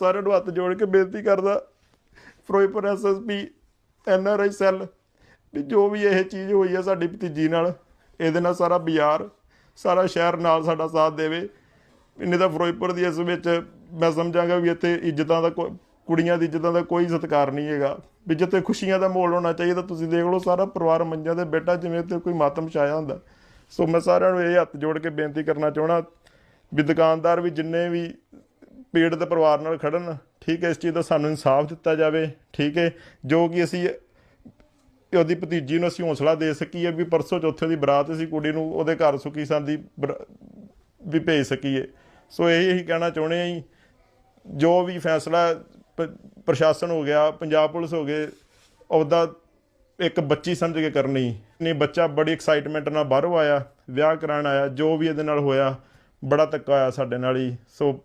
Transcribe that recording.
ਸਾਰਿਆਂ ਨੂੰ ਹੱਥ ਜੋੜ ਕੇ ਬੇਨਤੀ ਕਰਦਾ, ਫਿਰੋਜ਼ਪੁਰ ਐਸਐਸਪੀ ਐਨਆਰਆਈ ਸੈੱਲ ਵੀ ਜੋ ਵੀ ਇਹ ਚੀਜ਼ ਹੋਈ ਹੈ ਸਾਡੀ ਭਤੀਜੀ ਨਾਲ, ਇਹਦੇ ਨਾਲ ਸਾਰਾ ਬਾਜ਼ਾਰ ਸਾਰਾ ਸ਼ਹਿਰ ਨਾਲ ਸਾਡਾ ਸਾਥ ਦੇਵੇ। ਇੰਨੇ ਤਾਂ ਫਿਰੋਜ਼ਪੁਰ ਦੀ ਇਸ ਵਿੱਚ ਮੈਂ ਸਮਝਾਂਗਾ ਵੀ ਇੱਥੇ ਇੱਜ਼ਤਾਂ ਦਾ ਕੋਈ ਕੁੜੀਆਂ ਦੀ ਇੱਜ਼ਤਾਂ ਦਾ ਕੋਈ ਸਤਿਕਾਰ ਨਹੀਂ ਹੈਗਾ। ਵੀ ਜਿੱਥੇ ਖੁਸ਼ੀਆਂ ਦਾ ਮਾਹੌਲ ਹੋਣਾ ਚਾਹੀਦਾ ਤੁਸੀਂ ਦੇਖ ਲਓ ਸਾਰਾ ਪਰਿਵਾਰ ਮੰਜਾਂ ਤੇ ਬੇਟਾ ਜਿਵੇਂ ਤੇ ਕੋਈ ਮਾਤਮ ਛਾਇਆ ਹੁੰਦਾ। ਸੋ ਮੈਂ ਸਾਰਿਆਂ ਨੂੰ ਇਹ ਹੱਥ ਜੋੜ ਕੇ ਬੇਨਤੀ ਕਰਨਾ ਚਾਹਣਾ ਵੀ ਦੁਕਾਨਦਾਰ ਵੀ ਜਿੰਨੇ ਵੀ ਪੀੜਤ ਪਰਿਵਾਰ ਨਾਲ ਖੜਨ, ਠੀਕ ਹੈ, ਇਸ ਚੀਜ਼ ਦਾ ਸਾਨੂੰ ਇਨਸਾਫ ਦਿੱਤਾ ਜਾਵੇ, ਠੀਕ ਹੈ, ਜੋ ਕਿ ਅਸੀਂ ਉਹਦੀ ਭਤੀਜੀ ਨੂੰ ਅਸੀਂ ਹੌਸਲਾ ਦੇ ਸਕੀਏ ਵੀ ਪਰਸੋਂ ਚੌਥੇ ਦੀ ਬਰਾਤ ਅਸੀਂ ਕੁੜੀ ਨੂੰ ਉਹਦੇ ਘਰ ਸੁਖੀ ਸੰਦੀ ਬਰਾ- ਵੀ ਭੇਜ ਸਕੀਏ। ਸੋ ਇਹ ਹੀ ਕਹਿਣਾ ਚਾਹੁੰਦੇ ਆਂ ਜੀ, ਜੋ ਵੀ ਫੈਸਲਾ ਪ- ਪ੍ਰਸ਼ਾਸਨ ਹੋ ਗਿਆ, ਪੰਜਾਬ ਪੁਲਿਸ ਹੋ ਗਏ, ਉਹਦਾ ਇੱਕ ਬੱਚੀ ਸਮਝ ਕੇ ਕਰਨੀ। ਨਹੀਂ, ਬੱਚਾ ਬੜੀ ਐਕਸਾਈਟਮੈਂਟ ਨਾਲ ਬਾਹਰੋਂ ਆਇਆ, ਵਿਆਹ ਕਰਾਉਣ ਆਇਆ, ਜੋ ਵੀ ਇਹਦੇ ਨਾਲ ਹੋਇਆ, ਬੜਾ ਧੱਕਾ ਹੋਇਆ ਸਾਡੇ ਨਾਲ ਹੀ। ਸੋ